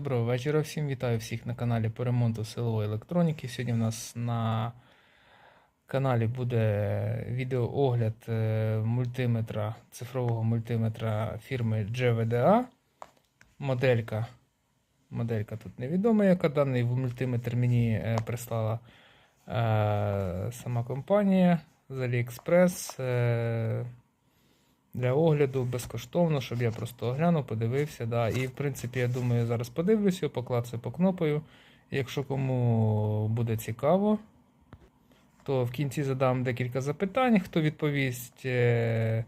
Доброго вечора всім. Вітаю всіх на каналі по ремонту силової електроніки. Сьогодні в нас на каналі буде відеоогляд е, мультиметра, цифрового мультиметра фірми GVDA. Моделька. Моделька тут невідома, яка даний мультиметр мені е, прислала е, сама компанія з AliExpress. Для огляду безкоштовно, щоб я просто оглянув, подивився. Да. І в принципі, я думаю, зараз подивлюся, поклацаю по кнопою. Якщо кому буде цікаво, то в кінці задам декілька запитань. Хто відповість е,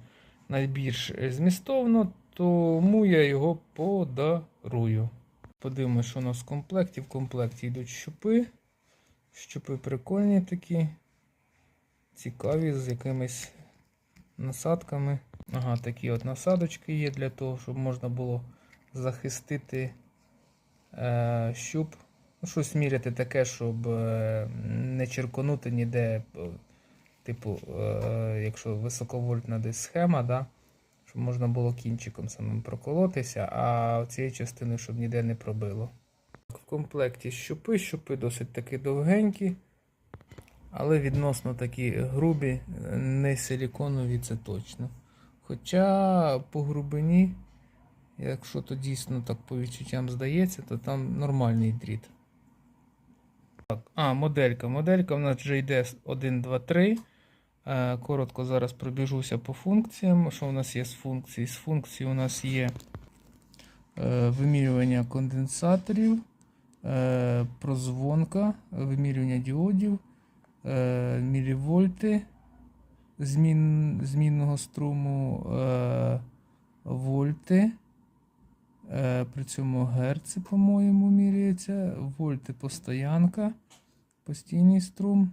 найбільш змістовно, тому я його подарую. Подивимось, що у нас в комплекті. В комплекті йдуть щупи. Щупи прикольні такі. Цікаві, з якимись насадками. Ага, такі от насадочки є для того, щоб можна було захистити е, щуп. Ну, щось міряти таке, щоб е, не черконути ніде. е, Типу, е, якщо високовольтна десь схема, да, щоб можна було кінчиком самим проколотися, а цієї частини, щоб ніде не пробило. В комплекті щупи, щупи досить таки довгенькі, але відносно такі грубі, не силіконові, це точно. Хоча по грубині, якщо то дійсно так по відчуттям здається, то там нормальний дріт. Так, а, моделька. Моделька в нас вже йде 1, 2, 3. Е, Коротко зараз пробіжуся по функціям. Що у нас є з функцій? З функцій у нас є е, вимірювання конденсаторів, е, прозвонка, вимірювання діодів, е, мілівольти змін, змінного струму, е, вольти. Е, при цьому герци, по-моєму, міряється. Вольти постоянка, постійний струм.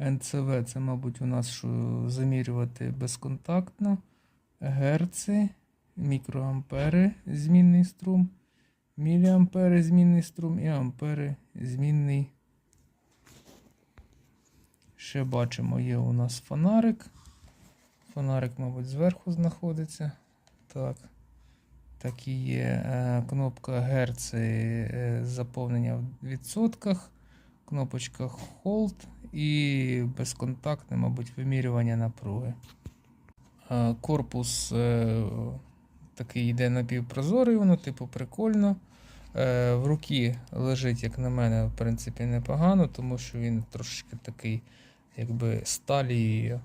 НЦВ це, мабуть, у нас що замірювати безконтактно. Герци, мікроампери, змінний струм, міліампери, змінний струм і ампери, змінний. Ще бачимо, є у нас фонарик. Фонарик, мабуть, зверху знаходиться. Так. Так і є е, кнопка Герци е, заповнення в відсотках, кнопочка Hold і безконтактне, мабуть, вимірювання напруги. Е, корпус такий йде напівпрозорий, воно, типу, прикольно. В руки лежить, як на мене, в принципі, непогано, тому що він трошки такий, якби сталі,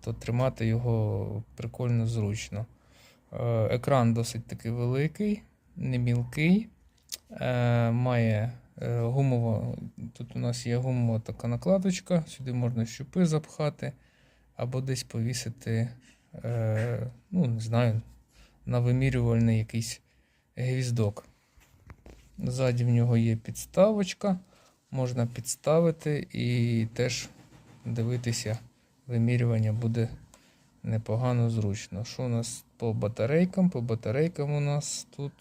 то тримати його прикольно зручно. Е, Екран досить таки великий, не мілкий. Е, Має е, гумово, тут у нас є гумова така накладочка, сюди можна щупи запхати, або десь повісити, ну, не знаю, на вимірювальний якийсь гвіздок. Ззаді в нього є підставочка, можна підставити і теж дивитися, вимірювання буде непогано зручно. Що у нас по батарейкам? По батарейкам у нас тут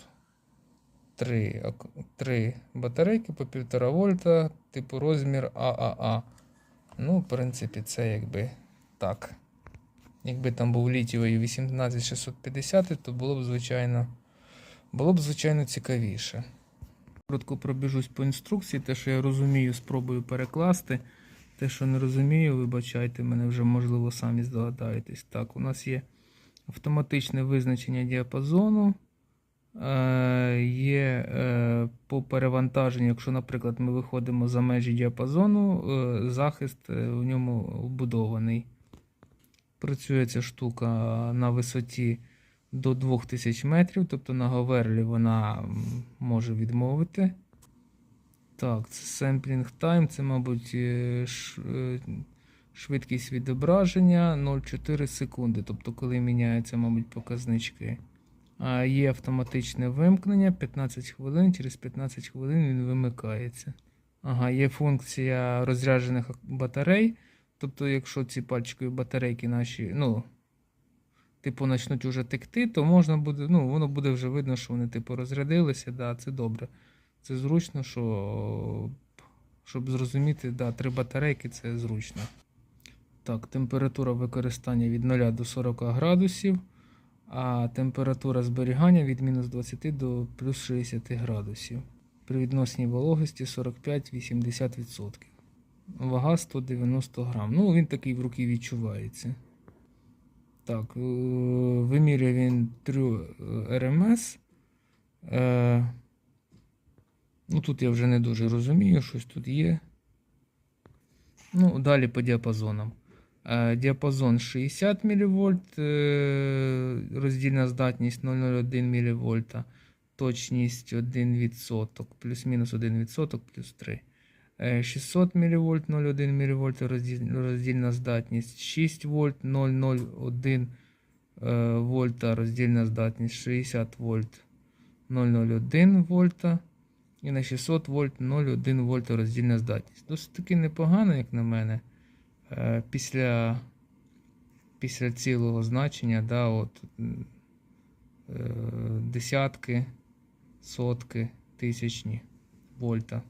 три, три батарейки по 1,5 вольта, типу розмір ААА. Ну, в принципі, це якби так. Якби там був літієвий 18650, то було б, звичайно, було б, звичайно, цікавіше. Коротко пробіжусь по інструкції, те, що я розумію, спробую перекласти. Те, що не розумію, вибачайте, мене вже можливо самі здогадаєтесь. Так, у нас є автоматичне визначення діапазону. Е, є е, по перевантаженню, якщо, наприклад, ми виходимо за межі діапазону, е, захист в ньому вбудований. Працює ця штука на висоті до 2000 метрів, тобто на говерлі вона може відмовити. Так, це sampling time, це, мабуть, е, е, швидкість відображення 0,4 секунди, тобто коли міняються, мабуть, показнички. А є автоматичне вимкнення 15 хвилин, через 15 хвилин він вимикається. Ага, є функція розряджених батарей. Тобто, якщо ці пальчикові батарейки наші, ну, типу, почнуть вже текти, то можна буде, ну, воно буде вже видно, що вони, типу, розрядилися, да, це добре. Це зручно, що, щоб зрозуміти, да, три батарейки це зручно. Так, температура використання від 0 до 40 градусів. а температура зберігання від мінус 20 до плюс 60 градусів. При відносній вологості 45-80%. Вага 190 грам. Ну, він такий в руки відчувається. Так, е, вимірює він 3 РМС. Ну, тут я вже не дуже розумію, щось тут є. Ну, далі по діапазонам. Е, Діапазон 60 мВ, е, роздільна здатність 0,01 мВ, точність 1%, плюс-мінус 1%, плюс 3. Е, 600 мВ, 0,1 мВ, роздільна здатність 6 вольт, 0,01 е, вольта, роздільна здатність 60 вольт, 0,01 вольта. І на 600 вольт 0,1 вольта роздільна здатність. Досить таки непогано, як на мене. Е, Після, після цілого значення, да, от, е, десятки, сотки, тисячні вольта.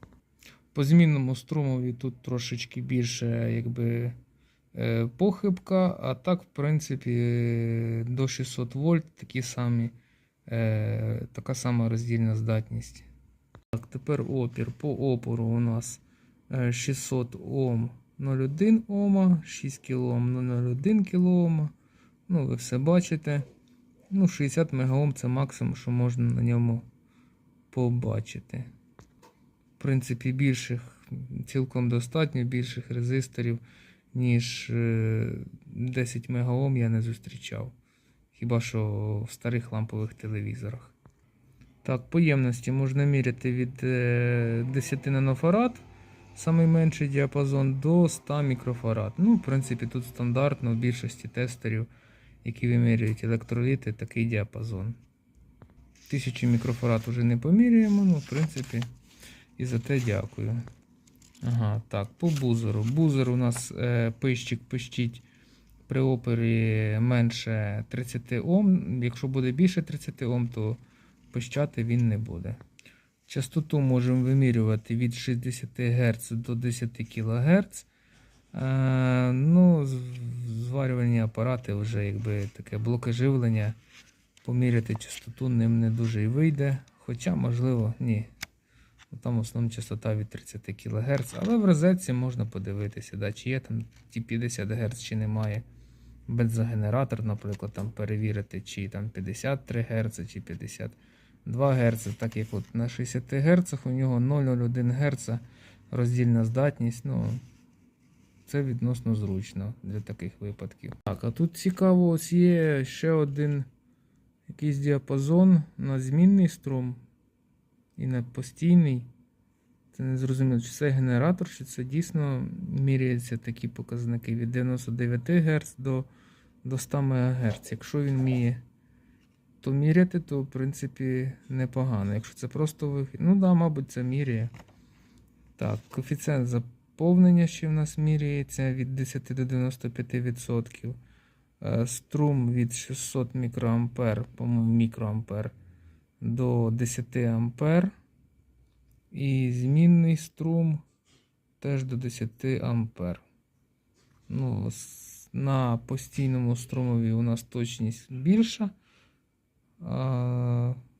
По змінному струмові тут трошечки більше якби, е, похибка, а так, в принципі, до 600 вольт такі самі, така сама роздільна здатність. Так, тепер опір. По опору у нас е, 600 Ом 0,1 Ома, 6 кОм 0,01 кОм. Ну, ви все бачите. Ну, 60 МГОм це максимум, що можна на ньому побачити. В принципі, більших цілком достатньо, більших резисторів, ніж е, 10 МГОм я не зустрічав. Хіба що в старих лампових телевізорах. Так, по ємності можна міряти від е, 10 нанофарад, самий менший діапазон, до 100 мікрофарад. Ну, в принципі, тут стандартно в більшості тестерів, які вимірюють електроліти, такий діапазон. 1000 мікрофарад вже не поміряємо, ну, в принципі, і за те дякую. Ага, так, по бузеру. Бузер у нас е, пищик пищить при опері менше 30 Ом. Якщо буде більше 30 Ом, то пищати він не буде. Частоту можемо вимірювати від 60 Гц до 10 кГц. Е, ну, зварювальні апарати вже якби таке блоки живлення. Поміряти частоту ним не дуже і вийде. Хоча, можливо, ні. Ну, Там основна частота від 30 кГц, але в розетці можна подивитися, да, чи є там ті 50 Гц, чи немає. Бензогенератор, наприклад, там перевірити, чи там 53 Гц, чи 52 Гц, так як от на 60 Гц у нього 0,01 Гц роздільна здатність. Ну, це відносно зручно для таких випадків. Так, а тут цікаво, ось є ще один якийсь діапазон на змінний струм і на постійний. Це не зрозуміло, чи це генератор, чи це дійсно міряються такі показники від 99 Гц до, до 100 МГц. Якщо він вміє то міряти, то в принципі непогано. Якщо це просто вихід, ну да, мабуть, це міряє. Так, коефіцієнт заповнення ще в нас міряється від 10 до 95%. Е, Струм від 600 мікроампер, по-моєму, мікроампер до 10 ампер. І змінний струм теж до 10 ампер. Ну, на постійному струмові у нас точність більша.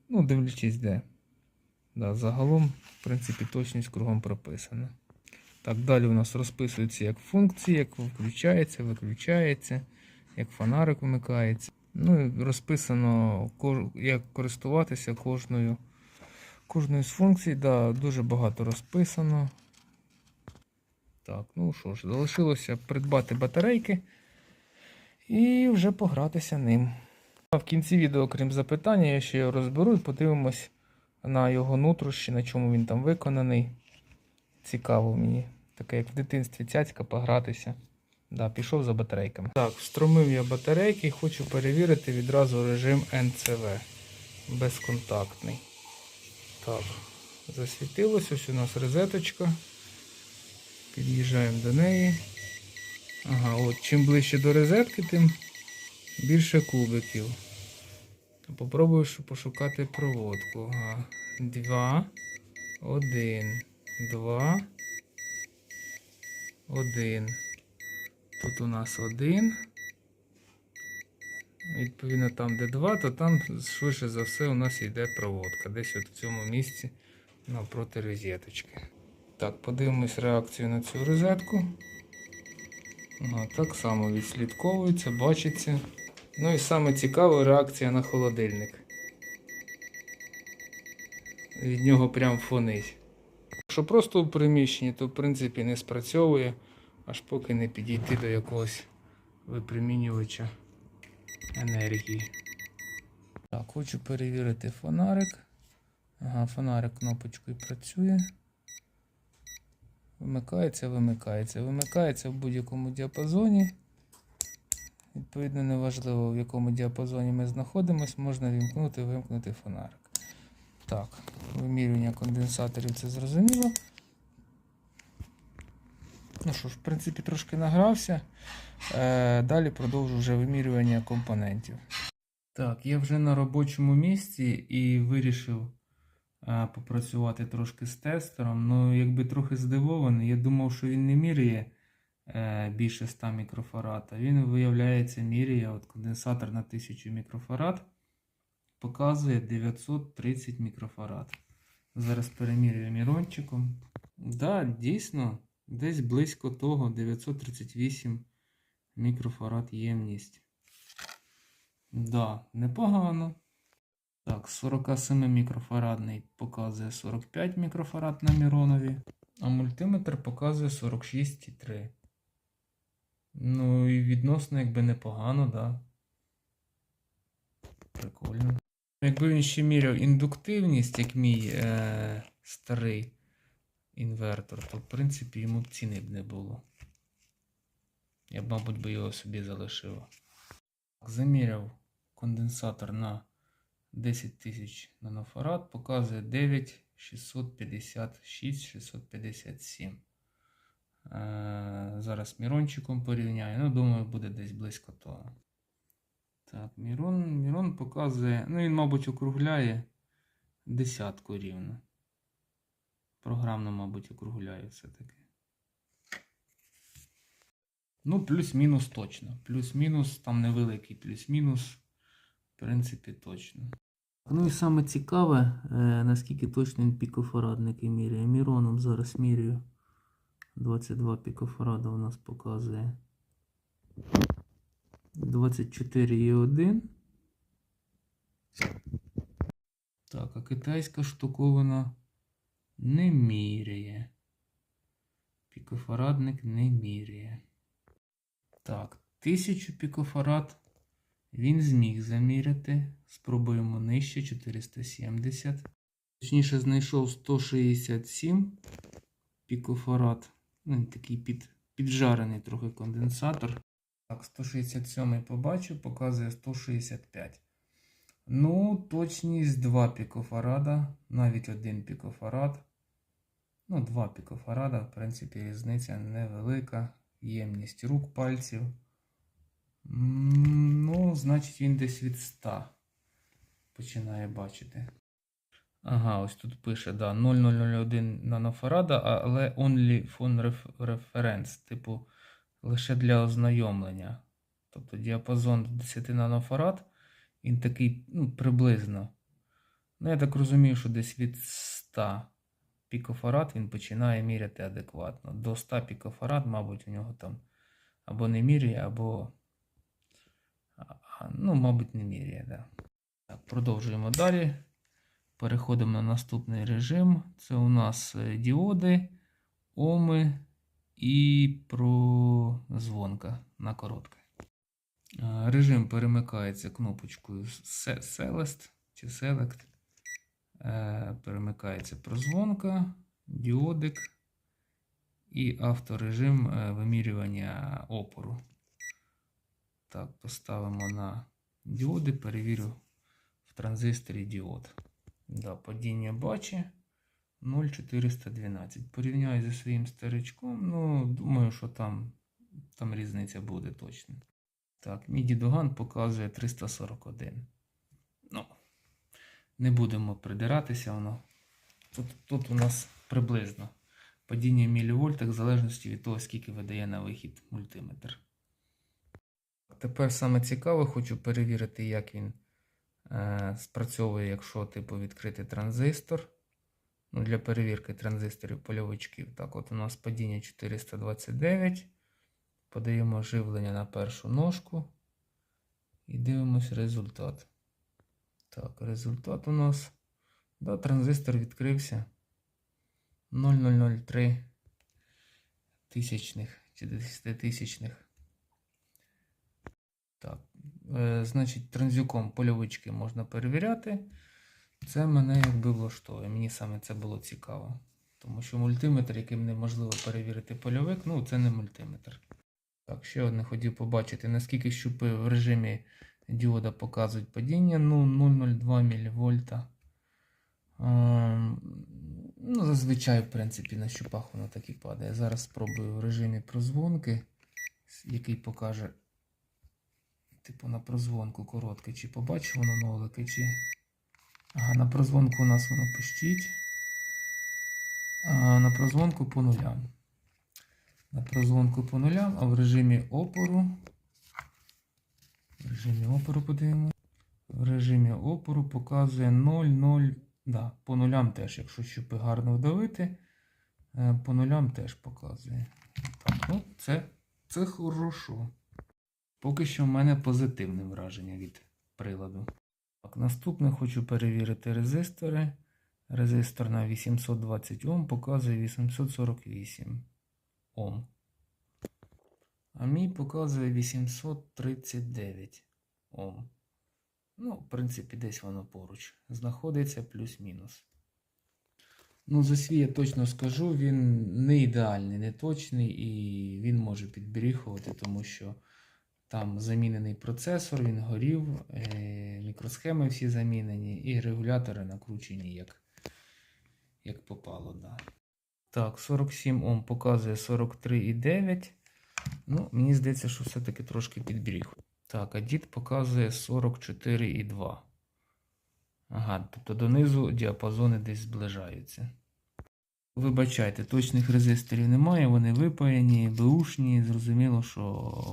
Ну, дивлячись де. Да, загалом, в принципі, точність кругом прописана. Так, далі у нас розписується як функції, як включається, виключається, як фонарик вмикається. Ну і розписано, як користуватися кожною, кожною з функцій. Да, дуже багато розписано. Так, ну що ж, залишилося придбати батарейки і вже погратися ним. В кінці відео, крім запитання, я ще його розберу і подивимось на його нутрощі, на чому він там виконаний. Цікаво мені. Таке, як в дитинстві цяцька погратися. Да, пішов за батарейками. Так, встромив я батарейки і хочу перевірити відразу режим НЦВ. Безконтактний. Так, засвітилось. Ось у нас розеточка. Під'їжджаємо до неї. Ага, от чим ближче до розетки, тим більше кубиків. Попробую пошукати проводку. Ага. Два. Один. Два. Один. Тут у нас один. Відповідно, там, де 2, то там швидше за все у нас йде проводка. Десь от в цьому місці навпроти розеточки. Так, подивимось реакцію на цю розетку. Ага, так само відслідковується, бачиться. Ну і саме цікаве реакція на холодильник. Від нього прям фонить. Якщо просто у приміщенні, то в принципі не спрацьовує, аж поки не підійти до якогось випромінювача енергії. Так, хочу перевірити фонарик. Ага, фонарик кнопочкою працює. Вимикається, вимикається. Вимикається в будь-якому діапазоні. Відповідно, неважливо в якому діапазоні ми знаходимося, можна вімкнути, вимкнути фонарик. Так, вимірювання конденсаторів це зрозуміло. Ну що ж, в принципі, трошки награвся. Е, далі продовжу вже вимірювання компонентів. Так, я вже на робочому місці і вирішив е, попрацювати трошки з тестером. Ну, якби трохи здивований, я думав, що він не міряє більше 100 мікрофарад. Він, виявляється, міряє от конденсатор на 1000 мікрофарад показує 930 мікрофарад. Зараз перемірюю мірончиком. Да, дійсно, десь близько того 938 мікрофарад ємність. Да, непогано. Так, 47 мікрофарадний показує 45 мікрофарад на Міронові, а мультиметр показує 46,3. Ну і відносно якби непогано, да. Прикольно. Якби він ще міряв індуктивність, як мій е- старий інвертор, то в принципі йому б ціни б не було. Я б, мабуть, би його собі залишив. Заміряв конденсатор на 10 тисяч нанофарад, показує 9,656, 657. Е, зараз мірончиком порівняю. Ну, думаю, буде десь близько того. Так, Мірон, Мірон показує. Ну, він, мабуть, округляє десятку рівно. Програмно, мабуть, округляє все-таки. Ну, плюс-мінус точно. Плюс-мінус, там невеликий плюс-мінус. В принципі, точно. Ну і саме цікаве, е, наскільки точно він пікофарадники міряє. Міроном зараз міряю. 22 пікофарада у нас показує. 24,1. Так, а китайська штуковина не міряє. Пікофарадник не міряє. Так, 1000 пікофарад він зміг заміряти. Спробуємо нижче 470. Точніше, знайшов 167 пікофарад. Ну, він такий під, піджарений трохи конденсатор. Так, 167 побачив, показує 165. Ну, точність 2 пікофарада, навіть 1 пікофарад. Ну, 2 пікофарада, в принципі, різниця невелика. Ємність рук пальців. Ну, значить, він десь від 100 починає бачити. Ага, ось тут пише, да, 0001 нанофарада, але only ref- reference, типу, лише для ознайомлення. Тобто діапазон до 10 нанофарад, він такий, ну, приблизно. Ну, я так розумію, що десь від 100 пікофарад він починає міряти адекватно. До 100 пікофарад, мабуть, у нього там або не міряє, або. Ну, мабуть, не міряє, да. Так, продовжуємо далі. Переходимо на наступний режим. Це у нас е, діоди, оми і прозвонка на коротке. Е, Режим перемикається кнопочкою Se- Select чи Select. Е, Перемикається прозвонка, діодик і авторежим вимірювання опору. Так, поставимо на діоди, перевірю в транзисторі діод. Да, падіння бачі 0,412. Порівняю зі своїм старичком. Ну, думаю, що там, там різниця буде точно. Так, мій Доган показує 341. Ну, не будемо придиратися, воно. Тут, тут у нас приблизно падіння в мілівольтах в залежності від того, скільки видає на вихід мультиметр. тепер саме цікаве, хочу перевірити, як він спрацьовує, якщо типу відкрити транзистор. Ну, для перевірки транзисторів польовичків. Так, от у нас падіння 429. Подаємо живлення на першу ножку. І дивимось результат. Так, результат у нас. Да, транзистор відкрився. 0003 тисячних чи десятитисячних. Так, е, значить, транзюком польовички можна перевіряти. Це мене якби влаштовує. Мені саме це було цікаво. Тому що мультиметр, яким неможливо перевірити польовик, ну це не мультиметр. Так, ще одне хотів побачити, наскільки щупи в режимі діода показують падіння. Ну, 0,02 мВ. Ем, Ну, зазвичай, в принципі, на щупах воно так і падає. Зараз спробую в режимі прозвонки, який покаже, типу, на прозвонку короткий, чи побачу воно нолики, чи. Ага, на прозвонку у нас воно пищить. А на прозвонку по нулям. На прозвонку по нулям, а в режимі опору. В режимі опору подивимося. В режимі опору показує 0,0. Да, по нулям теж, якщо щупи гарно вдавити, е, по нулям теж показує. Так, ну це, це хорошо. Поки що в мене позитивне враження від приладу. Так, наступне хочу перевірити резистори. Резистор на 820 Ом показує 848 Ом. А мій показує 839 Ом. Ну, в принципі, десь воно поруч. Знаходиться плюс-мінус. Ну, за свій я точно скажу, він не ідеальний, не точний, і він може підберіхувати, тому що там замінений процесор, він горів, е, мікросхеми всі замінені, і регулятори накручені як, як попало. Да. Так, 47 Ом показує 43,9. Ну, мені здається, що все-таки трошки підберіг. Так, а дід показує 44,2. Ага, тобто донизу діапазони десь зближаються. Вибачайте, точних резисторів немає, вони випаяні, беушні. Зрозуміло, що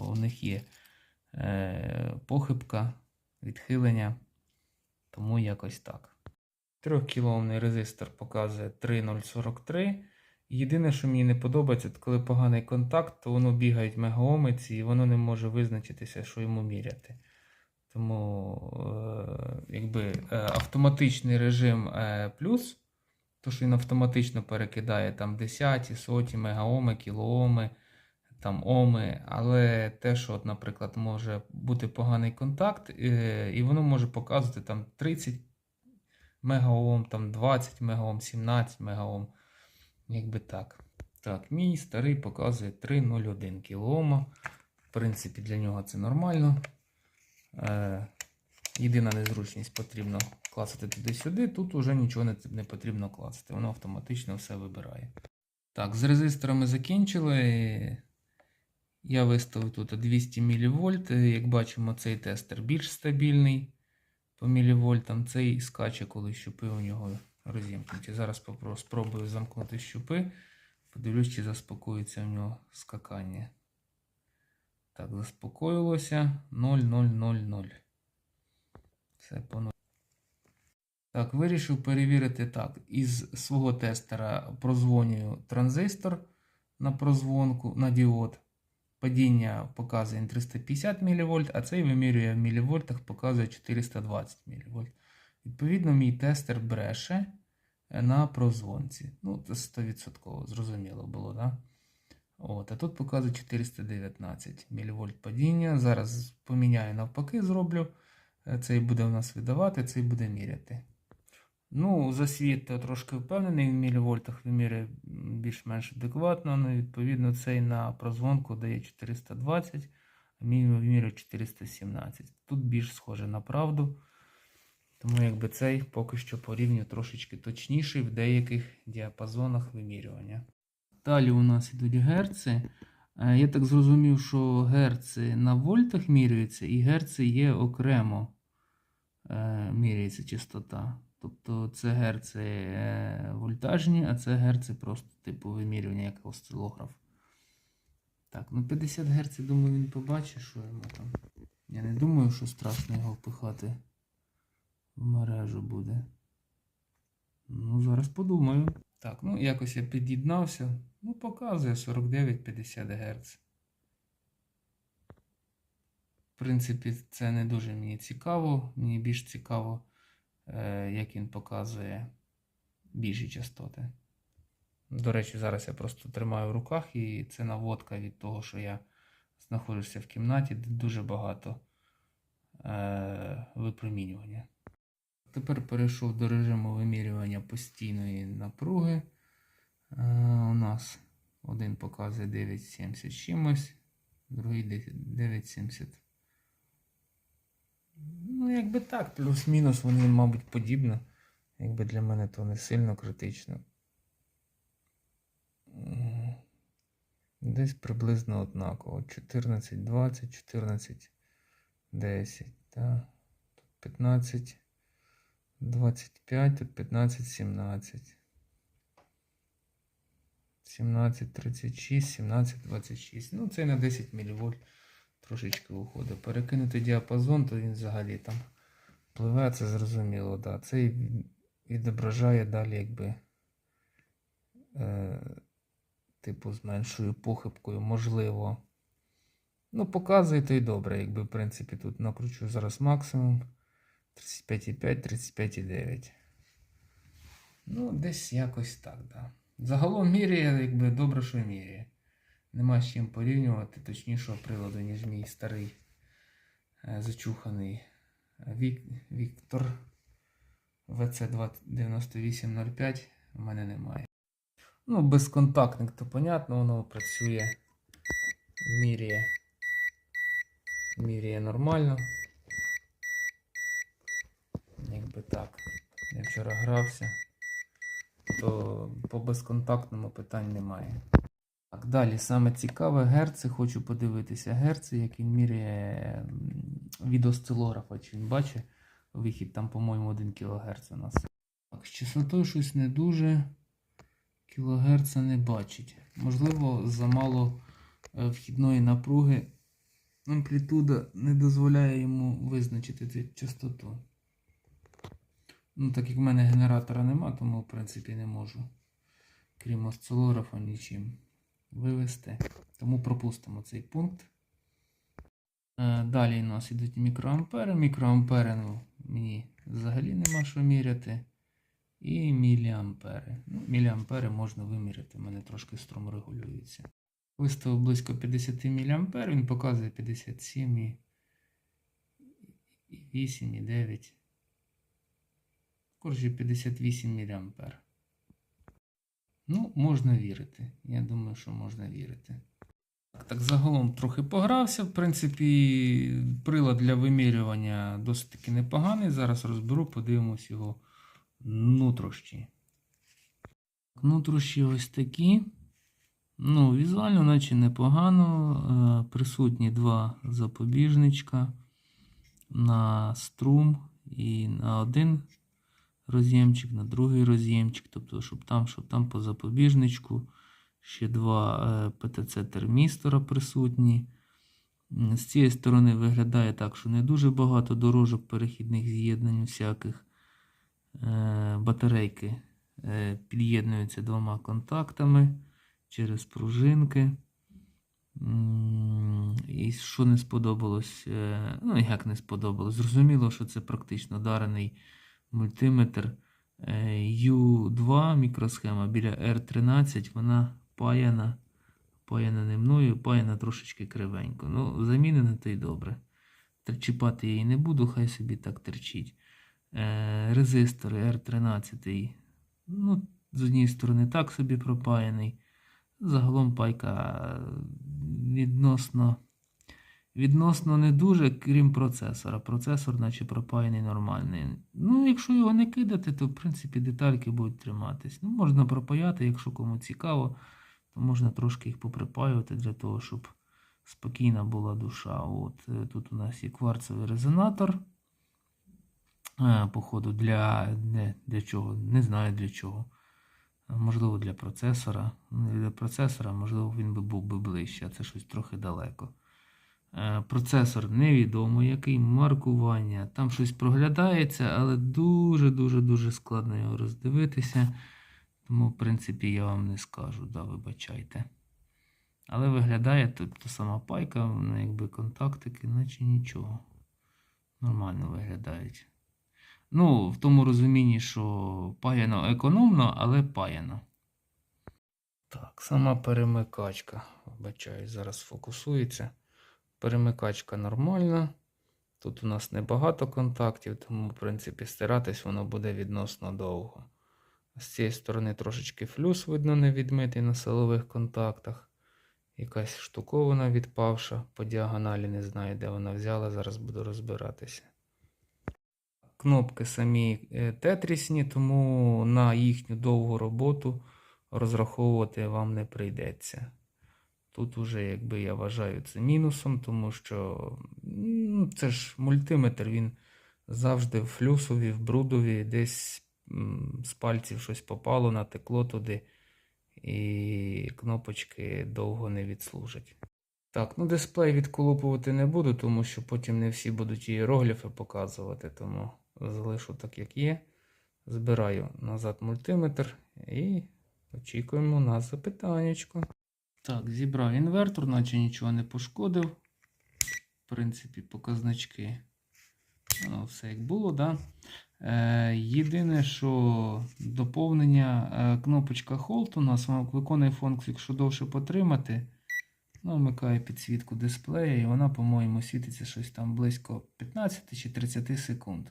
у них є похибка, відхилення. Тому якось так. 3 кілоомний резистор показує 3,043. Єдине, що мені не подобається, це коли поганий контакт, то воно бігають мегаомиці і воно не може визначитися, що йому міряти. Тому е, якби е, автоматичний режим е, плюс, то що він автоматично перекидає там десяті, соті, мегаоми, кілооми, там оми, але те, що, от, наприклад, може бути поганий контакт, е, і воно може показувати там 30 мегаом, там 20 мегаом, 17 мегаом. Якби так. Так, мій старий показує 3,01 кОм. В принципі, для нього це нормально. Е, єдина незручність потрібно клацати туди-сюди. Тут вже нічого не, не потрібно клацати. Воно автоматично все вибирає. Так, з резисторами закінчили. Я виставив тут 200 мВ. Як бачимо, цей тестер більш стабільний по мілівольтам. Цей скаче, коли щупи у нього розімкнуті. Зараз спробую замкнути щупи. Подивлюсь, чи заспокоїться в нього скакання. Так, заспокоїлося 0,000. Все по нуль. Так, вирішив перевірити так. Із свого тестера прозвонюю транзистор на прозвонку на діод. Падіння показує 350 мВ, а цей вимірює в мілівольтах, показує 420 мВ. Відповідно, мій тестер бреше на прозвонці. Ну, це 100% зрозуміло було, да? От, а тут показує 419 мВ падіння. Зараз поміняю навпаки, зроблю. Е, Цей буде у нас видавати, цей буде міряти. Ну, за світ трошки впевнений, в мілівольтах вимірює більш-менш адекватно. Ну, відповідно, цей на прозвонку дає 420, а мій вимірює 417. Тут більш схоже на правду. Тому якби цей поки що по рівню трошечки точніший в деяких діапазонах вимірювання. Далі у нас йдуть герци. Е, Я так зрозумів, що герци на вольтах міряються, і герци є окремо е, міряється частота. Тобто це герци е, вольтажні, а це герци просто типу вимірювання як осцилограф. Так, ну 50 Гц, думаю, він побачить, що йому там. Я не думаю, що страшно його впихати в мережу буде. Ну, зараз подумаю. Так, ну якось я під'єднався. Ну, показує 49-50 Гц. В принципі, це не дуже мені цікаво. Мені більш цікаво, як він показує більші частоти. До речі, зараз я просто тримаю в руках, і це наводка від того, що я знаходжуся в кімнаті, де дуже багато е, випромінювання. Тепер перейшов до режиму вимірювання постійної напруги. Е, у нас один показує 9,70 чимось, другий 9,70. Ну, якби так, плюс-мінус, вони, мабуть, подібно. Якби для мене то не сильно критично. Десь приблизно однаково. 14, 20, 14, 10. Та. Тут 15, 25, тут 15, 17. 17, 36, 17, 26. Ну, це на 10 мВ трошечки виходить. Перекинути діапазон, то він взагалі там пливе, це зрозуміло. Да. Це відображає далі, якби. Е, типу, з меншою похибкою, можливо. Ну, показує то й добре, якби, в принципі, тут накручу зараз максимум 35,5, 35,9. Ну, десь якось так, да. Загалом міряє, якби добре, що міряє. Нема з чим порівнювати точнішого приладу, ніж мій старий е, зачуханий Вік, Віктор VC9805 у мене немає. Ну, безконтактник, то понятно, воно працює, міряє, міряє нормально. Якби так. Я вчора грався, то по безконтактному питань немає. Так, далі саме цікаве герци. Хочу подивитися герци, як він міряє від осцилографа. Чи він бачить вихід там, по-моєму, 1 кГц у нас. Так, з частотою щось не дуже. Кілогерца не бачить. Можливо, замало е, вхідної напруги. Амплітуда не дозволяє йому визначити цю частоту. Ну, так як в мене генератора нема, тому в принципі не можу, крім осцилографа, нічим вивести. Тому пропустимо цей пункт. Е, Далі у нас йдуть мікроампери. Мікроампери ну, мені взагалі нема що міряти. І міліампери. Ну, міліампери можна виміряти, у мене трошки струм регулюється. Виставив близько 50 мА, він показує 57 і і 8 і 9. Коротше, 58 мА. Ну, можна вірити. Я думаю, що можна вірити. Так, так загалом трохи погрався. В принципі, прилад для вимірювання досить таки непоганий. Зараз розберу, подивимось його нутрощі. Нутрощі ось такі. Ну, візуально, наче непогано. Е, Присутні два запобіжничка на струм і на один роз'ємчик, на другий роз'ємчик. Тобто, щоб там, щоб там по запобіжничку. Ще два е, ПТЦ-термістора присутні. З цієї сторони виглядає так, що не дуже багато дорожок перехідних з'єднань всяких. Е, Батарейки е, під'єднуються двома контактами через пружинки. І що не сподобалось? Ну, як не сподобалось? Зрозуміло, що це практично дарений мультиметр е, U2 мікросхема біля R13, вона паяна, паяна не мною, паяна трошечки кривенько. Ну, замінена то й добре. Терчіпати її не буду, хай собі так терчить. Е, резистор R13. Ну, з однієї сторони так собі пропаяний. Загалом пайка відносно, відносно не дуже, крім процесора. Процесор, наче пропаяний нормальний. Ну, якщо його не кидати, то в принципі детальки будуть триматись. Ну, можна пропаяти, якщо кому цікаво, то можна трошки їх поприпаювати для того, щоб спокійна була душа. От е, тут у нас є кварцевий резонатор. Е, Походу, для, не, для чого? Не знаю для чого. Е, Можливо, для процесора. Для процесора, можливо, він би був би ближче, а це щось трохи далеко. Е, Процесор невідомо який, маркування. Там щось проглядається, але дуже-дуже-дуже складно його роздивитися. Тому, в принципі, я вам не скажу, да, вибачайте. Але виглядає, тобто сама пайка, вона якби контактики, наче нічого. Нормально виглядають. Ну, в тому розумінні, що паяно економно, але паяно. Так, сама перемикачка. Вибачаюсь, зараз фокусується. Перемикачка нормальна. Тут у нас небагато контактів, тому, в принципі, стиратись воно буде відносно довго. З цієї сторони трошечки флюс видно не відмитий на силових контактах. Якась штуковина відпавша по діагоналі, не знаю, де вона взяла, зараз буду розбиратися. Кнопки самі е, тетрісні, тому на їхню довгу роботу розраховувати вам не прийдеться. Тут уже, якби я вважаю, це мінусом, тому що ну, це ж мультиметр, він завжди в флюсові, в брудові, десь з пальців щось попало, натекло туди, і кнопочки довго не відслужать. Так, ну дисплей відколупувати не буду, тому що потім не всі будуть іерогліфи показувати, тому залишу так, як є. Збираю назад мультиметр і очікуємо на запитаннячко. Так, зібрав інвертор, наче нічого не пошкодив. В принципі, показнички. Ну, все як було, да? Е, єдине, що доповнення е, кнопочка Hold у нас виконує функцію, якщо довше потримати. Ну, вмикає підсвітку дисплея, і вона, по-моєму, світиться щось там близько 15 чи 30 секунд,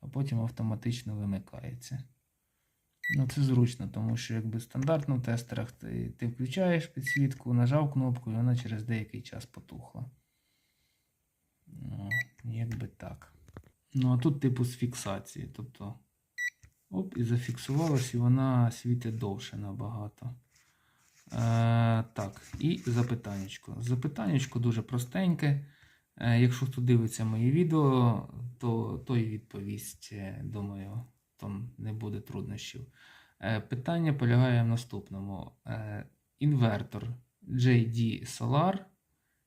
а потім автоматично вимикається. Ну, це зручно, тому що якби стандартно в тестерах ти, ти включаєш підсвітку, нажав кнопку, і вона через деякий час потухла. Ну, якби так. Ну, а тут типу з фіксації. Тобто, оп, і зафіксувалась, і вона світить довше набагато. Е, так, і запитаннячко. Запитаннячко дуже простеньке. Е, якщо хто дивиться мої відео, то той відповість, е, думаю, там не буде труднощів. Е, питання полягає в наступному. Е, інвертор JD Solar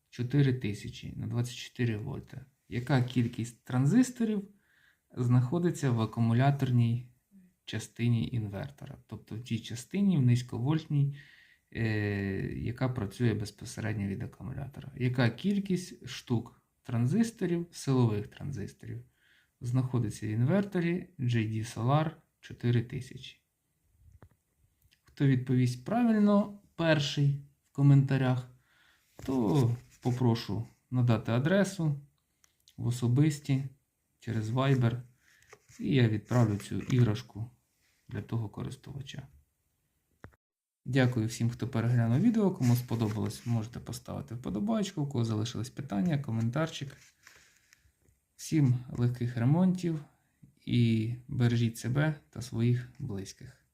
4000 на 24 вольта. Яка кількість транзисторів знаходиться в акумуляторній частині інвертора? Тобто в тій частині в низьковольтній, е, яка працює безпосередньо від акумулятора. Яка кількість штук транзисторів, силових транзисторів, знаходиться в інверторі JD Solar 4000? Хто відповість правильно перший в коментарях, то попрошу надати адресу в особисті через Viber, і я відправлю цю іграшку для того користувача. Дякую всім, хто переглянув відео. Кому сподобалось, можете поставити вподобайку, у кого залишились питання, коментарчик. Всім легких ремонтів і бережіть себе та своїх близьких.